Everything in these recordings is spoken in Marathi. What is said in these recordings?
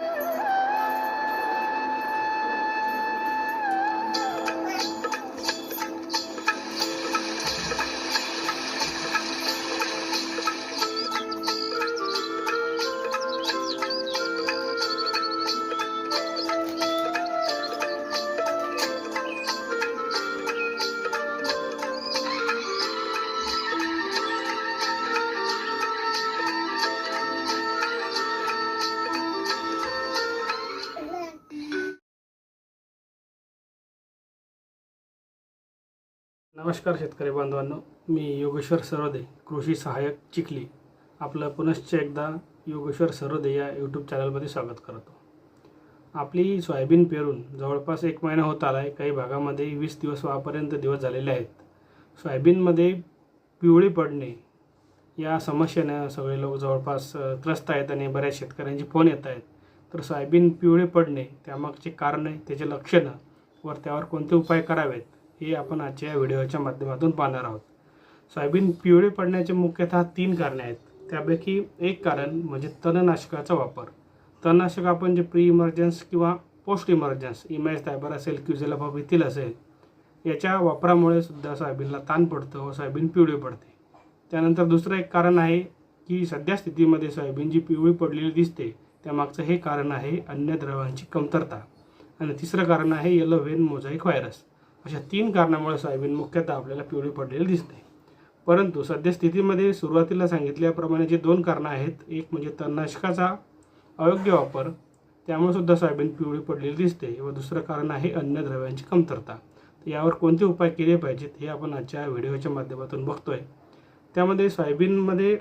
you नमस्कार शेतकरी बांधवांनो मी योगेश्वर सरोदे कृषी सहाय्यक चिखली. आपलं पुनश्च एकदा योगेश्वर सरोदे या यूट्यूब चॅनलमध्ये स्वागत करतो. आपली सोयाबीन पेरून जवळपास एक महिना होत आला आहे काही भागामध्ये वीस दिवस वापर्यंत दिवस झालेले आहेत. सोयाबीनमध्ये पिवळी पडणे या समस्येनं सगळे लोक जवळपास त्रस्त आहेत आणि बऱ्याच शेतकऱ्यांचे फोन येत आहेत. तर सोयाबीन पिवळे पडणे त्यामागचे कारण त्याचे लक्षणं वर त्यावर कोणते उपाय करावेत? हे आपण आजच्या या व्हिडिओच्या माध्यमातून पाहणार आहोत. सोयाबीन पिवळे पडण्याचे मुख्यतः तीन कारणे आहेत. त्यापैकी एक कारण म्हणजे तणनाशकाचा वापर. तणनाशक आपण जे प्री इमर्जन्स किंवा पोस्ट इमर्जन्स इमॅज टायबर असेल क्युझेला येथील असेल याच्या वापरामुळे सुद्धा सोयाबीनला ताण पडतं व सोयाबीन पिवळी पडते. त्यानंतर दुसरं एक कारण आहे की सध्या स्थितीमध्ये सोयाबीन जी पिवळी पडलेली दिसते त्यामागचं हे कारण आहे अन्य द्रवांची कमतरता. आणि तिसरं कारण आहे येलो व्हेन मोझाईक व्हायरस अशा तीन कारणामुळे सोयाबीन मुख्यतः आपल्याला पिवळी पडलेली दिसते. परंतु सद्यस्थितीमध्ये सुरुवातीला सांगितल्याप्रमाणे जे दोन कारणं आहेत एक म्हणजे तणनाशकाचा अयोग्य वापर त्यामुळे सुद्धा सोयाबीन पिवळी पडलेली दिसते व दुसरं कारण आहे अन्नद्रव्यांची कमतरता. तर यावर कोणते उपाय केले पाहिजेत हे आपण आजच्या व्हिडिओच्या माध्यमातून बघतोय. त्यामध्ये सोयाबीनमध्ये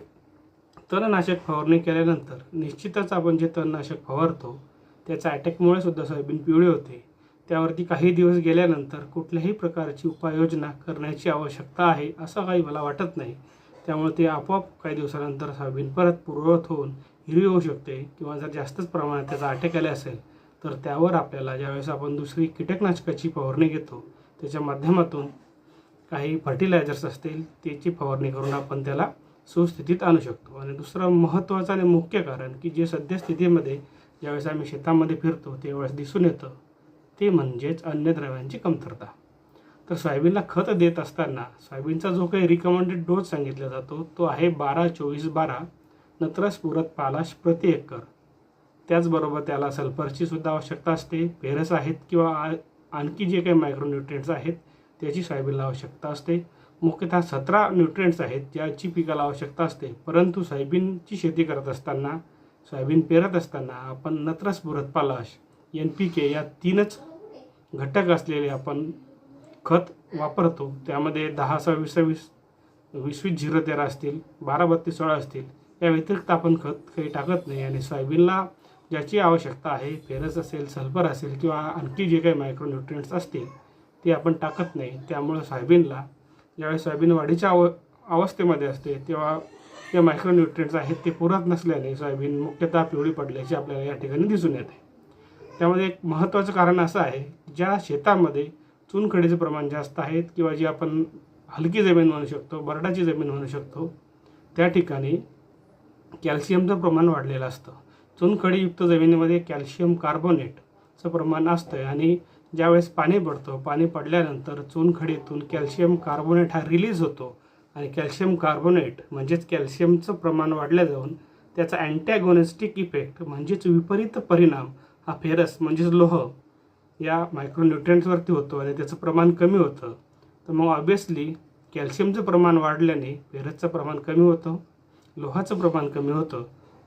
तणनाशक फवारणी केल्यानंतर निश्चितच आपण जे तणनाशक फवारतो त्याच्या अटॅकमुळे सुद्धा सोयाबीन पिवळी होते. त्यावरती काही दिवस गेल्यानंतर कुठल्याही प्रकारची उपाययोजना करण्याची आवश्यकता आहे असं काही मला वाटत नाही. त्यामुळे ते आपोआप काही दिवसानंतर सोयाबीन परत पूर्ववत होऊन हिरवी होऊ शकते किंवा जर जास्तच प्रमाणात त्याचा अटॅक आले असेल तर त्यावर आपल्याला ज्यावेळेस आपण दुसरी कीटकनाशकाची फवारणी घेतो त्याच्या माध्यमातून काही फर्टिलायझर्स असतील त्याची फवारणी करून आपण त्याला सुस्थितीत आणू शकतो. आणि दुसरं महत्त्वाचं आणि मुख्य कारण की जे सद्यस्थितीमध्ये ज्यावेळेस आम्ही शेतामध्ये फिरतो त्यावेळेस दिसून येतं ते म्हणजेच अन्नद्रव्यांची कमतरता. तर सोयाबीनला खत देत असताना सोयाबीनचा जो काही रिकमेंडेड डोस सांगितला जातो तो आहे बारा चोवीस बारा नत्रस पुरत पालाश प्रति एकर. त्याचबरोबर त्याला सल्फरची सुद्धा आवश्यकता असते पेरस आहेत किंवा आणखी जे काही मायक्रोन्युट्रिएंट्स आहेत त्याची सोयाबीनला आवश्यकता असते. मुख्यतः सतरा न्यूट्रिएंट्स आहेत ज्याची पिकाला आवश्यकता असते. परंतु सोयाबीनची शेती करत असताना सोयाबीन पेरत असताना आपण नत्रस पुरत पालाश एन पी के या तीनच घटक असलेले आपण खत वापरतो. त्यामध्ये दहा सव्वीस सव्वीस वीस वीस झिरो तेरा असतील बारा बत्तीस सोळा असतील या व्यतिरिक्त आपण खत काही टाकत नाही. आणि सोयाबीनला ज्याची आवश्यकता आहे फेरस असेल सल्फर असेल किंवा आणखी जे काही मायक्रोन्युट्रियंट्स असतील ते आपण टाकत नाही. त्यामुळं सोयाबीनला ज्यावेळेस सोयाबीन वाढीच्या अव अवस्थेमध्ये असते तेव्हा जे मायक्रोन्युट्रियंट्स आहेत ते पुरत नसल्याने सोयाबीन मुख्यतः पिवळी पडल्याचे आपल्याला या ठिकाणी दिसून येते. त्यामध्ये एक महत्त्वाचं कारण असं आहे ज्या शेतामध्ये चुनखडीचं प्रमाण जास्त आहेत किंवा जी आपण हलकी जमीन म्हणू शकतो बरडाची जमीन म्हणू शकतो त्या ठिकाणी कॅल्शियमचं प्रमाण वाढलेलं असतं. चुनखडीयुक्त जमिनीमध्ये कॅल्शियम कार्बोनेटचं प्रमाण असतं आणि ज्यावेळेस पाणी पडतं पाणी पडल्यानंतर चुनखडीतून कॅल्शियम कार्बोनेट हा रिलीज होतो आणि कॅल्शियम कार्बोनेट म्हणजेच कॅल्शियमचं प्रमाण वाढल्या जाऊन त्याचा अँटॅगोनिस्टिक इफेक्ट म्हणजेच विपरीत परिणाम हा फेरस म्हणजेच लोह या मायक्रोन्युट्रियंट्सवरती होतो आणि त्याचं प्रमाण कमी होतं. तर मग ऑब्वियसली कॅल्शियमचं प्रमाण वाढल्याने फेरसचं प्रमाण कमी होतं लोहाचं प्रमाण कमी होतं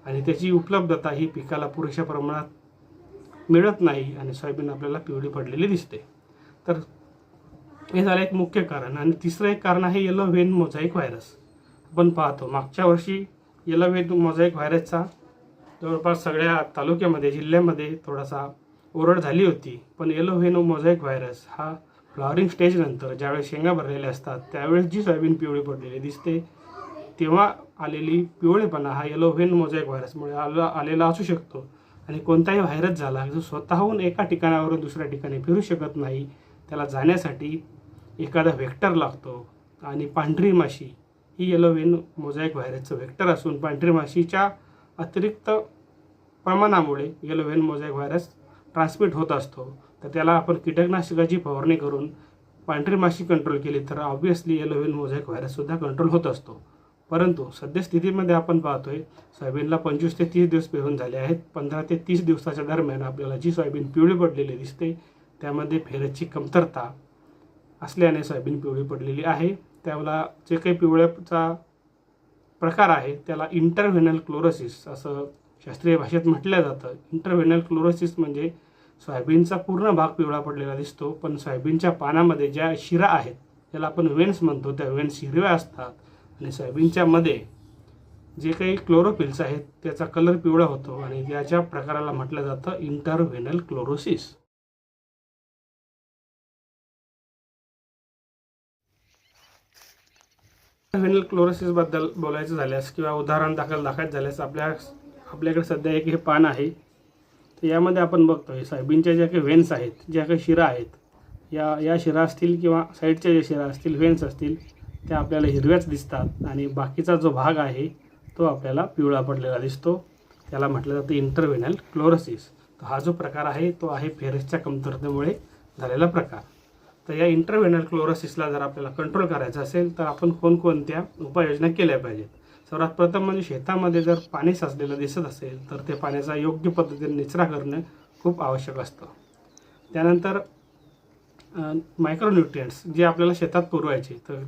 आणि त्याची उपलब्धता ही पिकाला पुरेशा प्रमाणात मिळत नाही आणि सोयाबीन आपल्याला पिवळी पडलेली दिसते. तर हे झालं एक मुख्य कारण आणि तिसरं एक कारण आहे येलो व्हेन मोझाईक व्हायरस आपण पाहतो मागच्या वर्षी येलो व्हेन मोझाईक व्हायरसचा जवळपास सगळ्या तालुक्यामध्ये जिल्ह्यामध्ये थोडासा ओरड झाली होती. पण येलो व्हेन मोझाईक व्हायरस हा फ्लॉरिंग स्टेजनंतर ज्यावेळेस शेंगा भरलेल्या असतात त्यावेळेस जी सोयाबीन पिवळी पडलेली दिसते तेव्हा आलेली पिवळेपणा हा येलो व्हेन मोझाईक व्हायरसमुळे आला आलेला असू शकतो. आणि कोणताही व्हायरस झाला जो स्वतःहून एका ठिकाणावरून दुसऱ्या ठिकाणी फिरू शकत नाही त्याला जाण्यासाठी एखादा व्हेक्टर लागतो. आणि पांढरी माशी ही येलो व्हेन मोझाईक व्हायरसचं व्हेक्टर असून पांढरी माशीच्या अतिरिक्त प्रमाणामुळे yellow vein mosaic virus transmit होत असतो. तर त्याला आपण कीटकनाशकाची फवारणी करून पांढरी माशी कंट्रोल केली तर ऑब्व्हियसली येलो व्हेन मोझॅक व्हायरससुद्धा कंट्रोल होत असतो. परंतु सद्यस्थितीमध्ये आपण पाहतोय सोयाबीनला पंचवीस ते तीस दिवस पेरून झाले आहेत. पंधरा ते तीस दिवसाच्या दरम्यान आपल्याला जी सोयाबीन पिवळी पडलेली दिसते त्यामध्ये फेरसची कमतरता असल्याने सोयाबीन पिवळी पडलेली आहे. त्याला जे काही पिवळ्याचा प्रकार आहे त्याला इंटरव्हेनल क्लोरोसिस असं शास्त्रीय भाषेत म्हटलं जातं. इंटरव्हेनल क्लोरोसिस म्हणजे सोयाबीनचा पूर्ण भाग पिवळा पडलेला दिसतो पण सोयाबीनच्या पानामध्ये ज्या शिरा आहेत त्याला आपण वेन्स म्हणतो त्या वेन्स हिरव्या असतात आणि सोयाबीनच्या मध्ये जे काही क्लोरोफिल्स आहेत त्याचा कलर पिवळा होतो आणि याच्या प्रकाराला म्हटलं जातं इंटरव्हेनल क्लोरोसिस व्हेनल क्लोरोसिसबद्दल बोलायचं झाल्यास किंवा उदाहरण दाखल दाखवायचं झाल्यास आपल्या आपल्याकडे सध्या एक हे पान आहे. तर यामध्ये आपण बघतोय सोयाबीनच्या ज्या काही व्हेन्स आहेत ज्या काही शिरा आहेत या या शिरा असतील किंवा साईडच्या ज्या शिरा असतील व्हेन्स असतील त्या आपल्याला हिरव्याच दिसतात आणि बाकीचा जो भाग आहे तो आपल्याला पिवळा पडलेला दिसतो. त्याला म्हटलं जातं इंटरव्हेनल क्लोरोसिस हा जो प्रकार आहे तो आहे फेरसच्या कमतरतेमुळे झालेला प्रकार. तर या इंटरव्हेनल क्लोरोसिसला जर आपल्याला कंट्रोल करायचं असेल तर आपण कोणकोणत्या उपाययोजना केल्या पाहिजेत? सर्वात प्रथम म्हणजे शेतामध्ये जर पाणी साचलेलं दिसत असेल तर ते पाण्याचा योग्य पद्धतीने निचरा करणं खूप आवश्यक असतं. त्यानंतर मायक्रोन्युट्रियंट्स जे आपल्याला शेतात पुरवायचे तर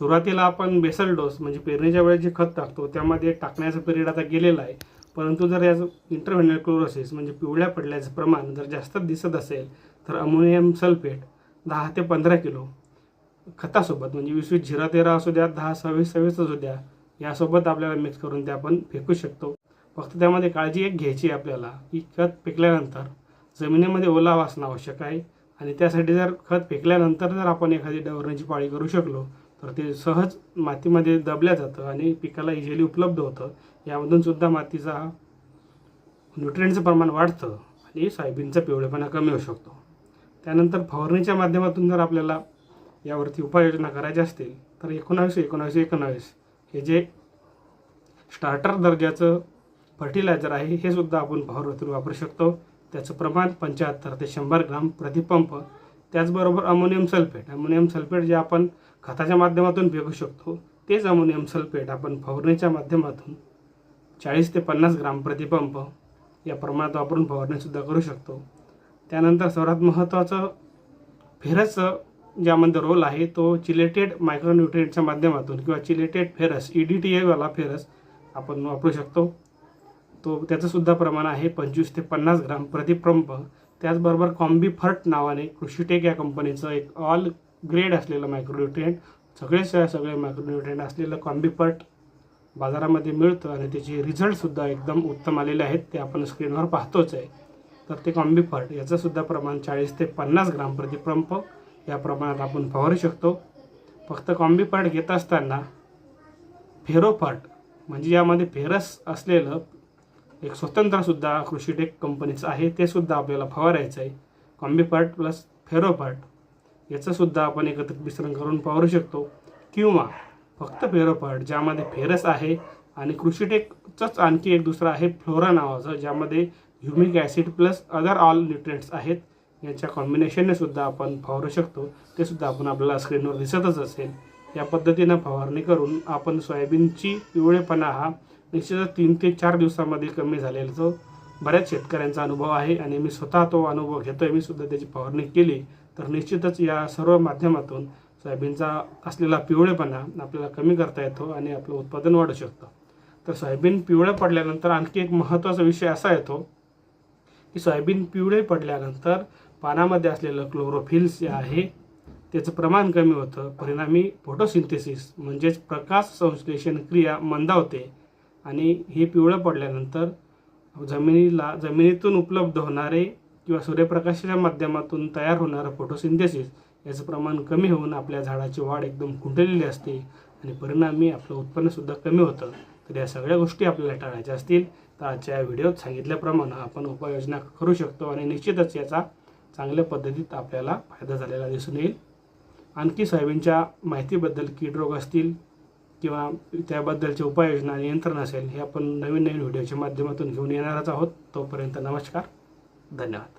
सुरुवातीला आपण बेसल डोस म्हणजे पेरणीच्या वेळेस जे खत टाकतो त्यामध्ये टाकण्याचा पिरियड आता गेलेला आहे. परंतु जर याचं इंटरव्हेनल क्लोरोसिस म्हणजे पिवळ्या पडल्याचं प्रमाण जर जास्त दिसत असेल तर अमोनियम सल्फेट दहा ते पंधरा किलो. खतासोबत म्हणजे वीस वीस झिरा तेरा असू द्या दहा सव्वीस सव्वीस असू द्या यासोबत आपल्याला मिक्स करून ते आपण फेकू शकतो. फक्त त्यामध्ये काळजी एक घ्यायची आहे आपल्याला की खत फेकल्यानंतर जमिनीमध्ये ओलावा असणं आवश्यक आहे. आणि त्यासाठी जर खत फेकल्यानंतर जर आपण एखादी डवरण्याची पाळी करू शकलो तर ते सहज मातीमध्ये दबल्या जातं आणि पिकाला इझिली उपलब्ध होतं. यामधून सुद्धा मातीचा न्यूट्रियनचं प्रमाण वाढतं आणि सोयाबीनचा पिवळेपणा कमी होऊ शकतो. त्यानंतर फवारणीच्या माध्यमातून जर आपल्याला यावरती उपाययोजना करायच्या असतील तर एकोणावीस एकोणावीस एकोणावीस हे जे स्टार्टर दर्जाचं फर्टिलायझर आहे हे सुद्धा आपण फवारणीतून वापरू शकतो. त्याचं प्रमाण पंच्याहत्तर ते शंभर ग्राम प्रतिपंप त्याचबरोबर अमोनियम सल्फेट अमोनियम सल्फेट जे आपण खताच्या माध्यमातून फेकू शकतो तेच अमोनियम सल्फेट आपण फवारणीच्या माध्यमातून चाळीस ते पन्नास ग्राम प्रतिपंप या प्रमाणात वापरून फवारणीसुद्धा करू शकतो. त्यानंतर सर्वात महत्त्वाचं फेरस ज्यामध्ये रोल आहे तो चिलेटेड मायक्रोन्युट्रियंटच्या माध्यमातून किंवा chelated ferrous E D T एवाला ferrous आपण वापरू शकतो. तो त्याचंसुद्धा प्रमाण आहे पंचवीस ते पन्नास ग्राम प्रतिपंप त्याचबरोबर कॉम्बीफर्ट नावाने कृषीटेक या कंपनीचं एक ऑल ग्रेड असलेलं मायक्रोन्युट्रियंट सगळेच सगळे मायक्रोन्युट्रियंट असलेलं कॉम्बीफर्ट बाजारामध्ये मिळतं आणि त्याचे रिझल्टसुद्धा एकदम उत्तम आलेले आहेत ते आपण स्क्रीनवर पाहतोच आहे. तर ते कॉम्बिफर्ट याचंसुद्धा प्रमाण चाळीस ते पन्नास ग्राम प्रतिपंप या प्रमाणात आपण फवारू शकतो. फक्त कॉम्बिफर्ट घेत असताना फेरोफर्ट म्हणजे यामध्ये फेरस असलेलं एक स्वतंत्रसुद्धा कृषीटेक कंपनीचं आहे ते सुद्धा आपल्याला फवारायचं आहे. कॉम्बिफर्ट प्लस फेरोफर्ट याचंसुद्धा आपण एकत्रित मिश्रण करून फवारू शकतो. किंवा फक्त फेरोफर्ट ज्यामध्ये फेरस आहे आणि कृषीटेकचंच आणखी एक दुसरं आहे फ्लोरा नावाचं ज्यामध्ये humic acid plus other all nutrients आहेत. यांच्या कॉम्बिनेशनने सुद्धा आपण फवारू शकतो. ते सुद्धा आपण आपल्याला स्क्रीनवर दिसतच असेल. या पद्धतीनं फवारणी करून आपण सोयाबीनची पिवळेपणा हा निश्चितच तीन ते चार दिवसामध्ये कमी झालेला बऱ्याच शेतकऱ्यांचा अनुभव आहे आणि मी स्वतः तो अनुभव घेतोय. मी सुद्धा त्याची फवारणी केली. तर निश्चितच या सर्व माध्यमातून सोयाबीनचा असलेला पिवळेपणा आपल्याला कमी करता येतो आणि आपलं उत्पादन वाढू शकतं. तर सोयाबीन पिवळं पडल्यानंतर आणखी एक महत्त्वाचा विषय असा येतो की सोयाबीन पिवळे पडल्यानंतर पानामध्ये असलेलं क्लोरोफिल्स जे आहे त्याचं प्रमाण कमी होतं. परिणामी फोटोसिंथेसिस म्हणजेच प्रकाश संश्लेषण क्रिया मंदावते आणि हे पिवळं पडल्यानंतर जमिनीला जमिनीतून उपलब्ध होणारे किंवा सूर्यप्रकाशाच्या माध्यमातून तयार होणारं फोटोसिंथेसिस याचं प्रमाण कमी होऊन आपल्या झाडाची वाढ एकदम खुंटलेली असते आणि परिणामी आपलं उत्पन्नसुद्धा कमी होतं. तर या सगळ्या गोष्टी आपल्याला टाळायच्या असतील. तर आजच्या या व्हिडिओत सांगितल्याप्रमाणे आपण उपाययोजना करू शकतो आणि निश्चितच याचा चांगल्या पद्धतीत आपल्याला फायदा झालेला दिसून येईल. आणखी सोयाबीनच्या माहितीबद्दल कीड रोग असतील किंवा त्याबद्दलचे उपाययोजना नियंत्रण असेल हे आपण नवीन नवीन व्हिडिओच्या माध्यमातून घेऊन येणारच आहोत. तोपर्यंत नमस्कार. धन्यवाद.